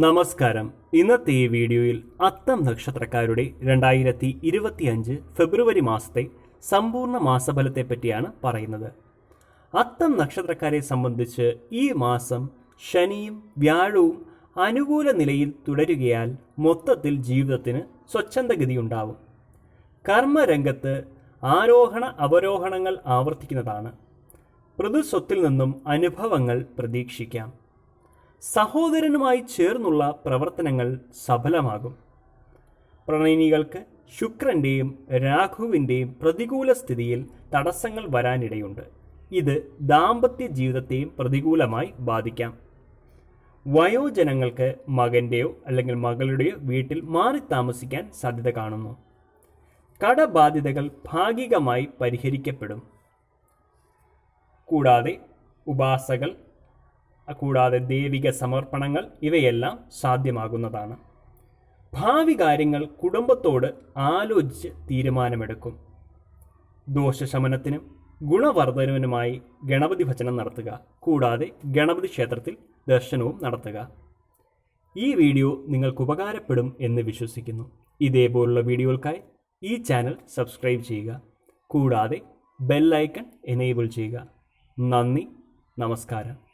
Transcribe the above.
നമസ്കാരം. ഇന്നത്തെ ഈ വീഡിയോയിൽ അത്തം നക്ഷത്രക്കാരുടെ രണ്ടായിരത്തി ഇരുപത്തിയഞ്ച് ഫെബ്രുവരി മാസത്തെ സമ്പൂർണ മാസഫലത്തെ പറ്റിയാണ് പറയുന്നത്. അത്തം നക്ഷത്രക്കാരെ സംബന്ധിച്ച് ഈ മാസം ശനിയും വ്യാഴവും അനുകൂല നിലയിൽ തുടരുകയാൽ മൊത്തത്തിൽ ജീവിതത്തിന് സ്വച്ഛന്തഗതിയുണ്ടാവും കർമ്മരംഗത്ത് ആരോഹണ അവരോഹണങ്ങൾ ആവർത്തിക്കുന്നതാണ്. പ്രതിസ്വത്തിൽ നിന്നും അനുഭവങ്ങൾ പ്രതീക്ഷിക്കാം. സഹോദരനുമായി ചേർന്നുള്ള പ്രവർത്തനങ്ങൾ സഫലമാകും. പ്രണയിനികൾക്ക് ശുക്രന്റെയും രാഘുവിന്റെയും പ്രതികൂല സ്ഥിതിയിൽ തടസ്സങ്ങൾ വരാനിടയുണ്ട്. ഇത് ദാമ്പത്യ ജീവിതത്തെയും പ്രതികൂലമായി ബാധിക്കാം. വയോജനങ്ങൾക്ക് മകന്റെയോ അല്ലെങ്കിൽ മകളുടെയോ വീട്ടിൽ മാറി താമസിക്കാൻ സാധ്യത കാണുന്നു. കടബാധ്യതകൾ ഭാഗികമായി പരിഹരിക്കപ്പെടും. കൂടാതെ ഉപാസകൾ കൂടാതെ ദൈവിക സമർപ്പണങ്ങൾ ഇവയെല്ലാം സാധ്യമാകുന്നതാണ്. ഭാവി കാര്യങ്ങൾ കുടുംബത്തോട് ആലോചിച്ച് തീരുമാനമെടുക്കും. ദോഷശമനത്തിനും ഗുണവർദ്ധനവിനുമായി ഗണപതി ഭജനം നടത്തുക കൂടാതെ ഗണപതി ക്ഷേത്രത്തിൽ ദർശനവും നടത്തുക. ഈ വീഡിയോ നിങ്ങൾക്ക് ഉപകാരപ്പെടും എന്ന് വിശ്വസിക്കുന്നു. ഇതേപോലുള്ള വീഡിയോകൾക്കായി ഈ ചാനൽ സബ്സ്ക്രൈബ് ചെയ്യുക കൂടാതെ ബെല്ലൈക്കൺ എനേബിൾ ചെയ്യുക. നന്ദി നമസ്കാരം.